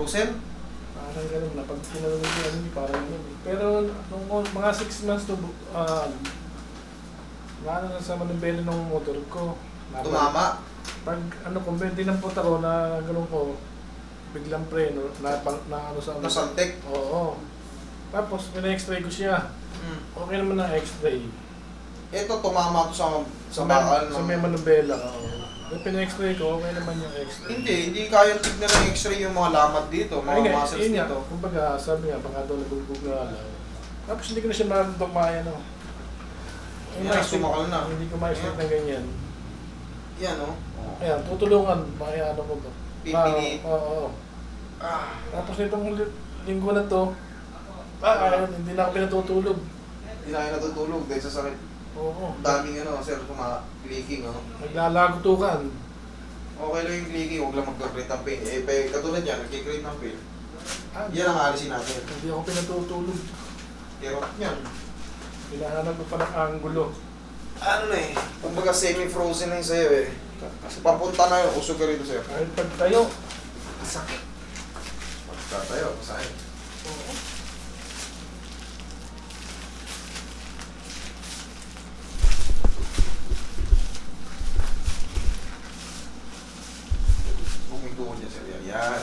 Frozen? Parang ganun na. Pag pinanood ko ano, parang ganun. Pero nung mga 6 months to, uh, naano na sa manumbelo ng motor ko. Napa- Tumama. Pag ano ko, dinampot ako na ganun ko, biglang preno, na, pang- na ano sa Nasaltek. Oo. Tapos, pina-x-ray ko siya. Hmm. Okay naman ang x-ray. Ito, tumama to sa, sa bakal. sa ng- may manumbela. Oo. Yung pina-x-ray ko, okay naman yung x-ray. Hindi, hindi kaya tignan ng x-ray yung mga lamat dito, mga Ay, muscles yun dito. Kumbaga, sabi nga, baka daw nagbubog na alaw. Tapos hindi ko na siya maramdaman ano. Yung Yan, sumakal na. Hindi ko ma-explain na ganyan. Yan, oh. oh. Ayan, tutulungan, makaya ano ko to. Pipili. Oo, oo. Ah, Tapos nitong li- linggo na to, ah, hindi na ako pinatutulog. hindi na kayo natutulog dahil sa sakit. Oo. Ang daming ano, sir, kuma clicking, oh. Naglalagutukan. Okay lang yung clicking, huwag lang magka-create ng pain. Eh, pe, katulad yan, nagkikreate ng pain. Ah, Yan ang alisin natin. Hindi ako pinatutulog. Pero yan, Hinahanap ko pa ng angulo. ano na eh, kumbaga semi-frozen na yung sa'yo eh. Kasi papunta na yun, usog ka rito sir. Kahit pag tayo, Sakit. Pagkatayo, masakit. oo. Huminto ko niya sir. Yan. Yan.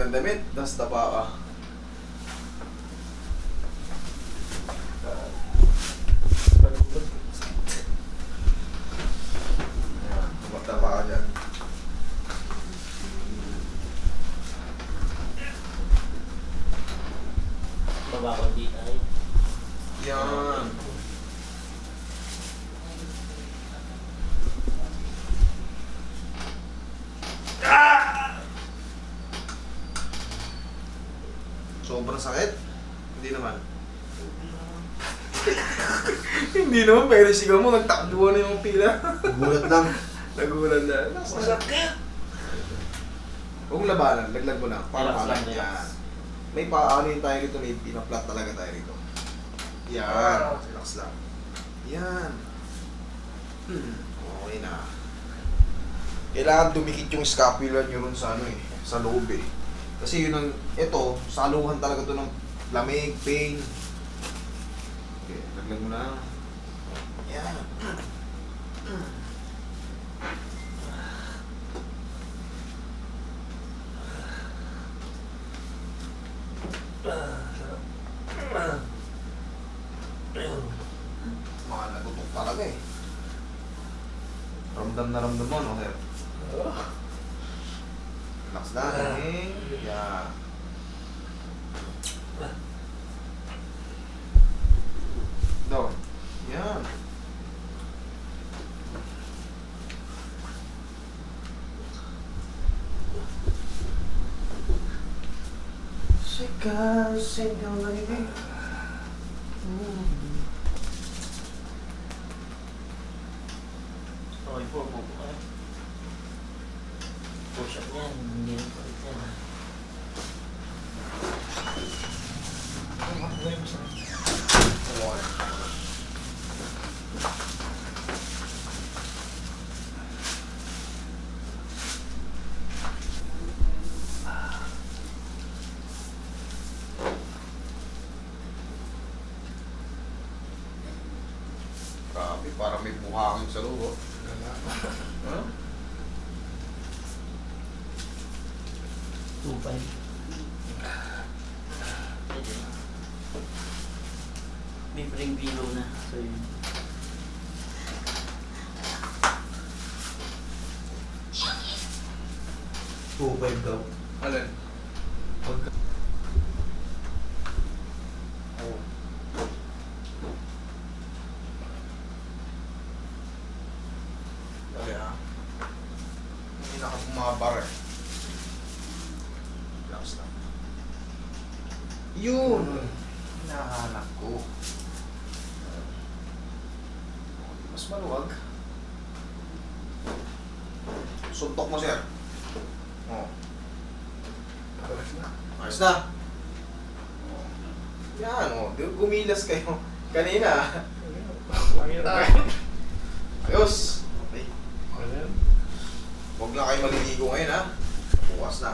ka ng damit? Das taba ka. Ayan, tumataba ka dyan. Baba ko di ay. Yan. Sobrang sakit? Hindi naman. Hindi naman, pero sigaw mo, nagtakbuhan na yung pila. Gulat lang. Nagulan na. Masakit! Huwag labanan, laglag mo lang. Para Relax lang, relax. Yan. May paano yun tayo rito, may pinaplat talaga tayo rito. Yan. Relax lang. Yan. Hmm. Okay na. Kailangan dumikit yung scapula nyo ron sa ano eh, sa loob eh. Kasi yun ang, ito, saluhan talaga to ng lamig, pain. Okay, laglag mo na. Yan. Mga natutok talaga eh. Ramdam na ramdam mo, no, sir? Relax lang, eh. Yan. Down. Yan. Sigaw, sigaw na ibig. Okay po, po po ay. Push up yan. Hindi rin po yan. Buhakin sa loob. oh. Huh? Two five. Pwede na. May bring below na. So yun. Five daw. Alin? Pagka Oo. Dali ah. Na ka bumabar eh. Relax lang. Yun! Hinahanap ko. Mas maluwag. Suntok mo, sir. Oh. Ayos na. Ayos na. Yan, oh. Gumilas kayo. Kanina. Na. Ayos. Huwag na kayo maliligo ngayon, ha? Bukas na.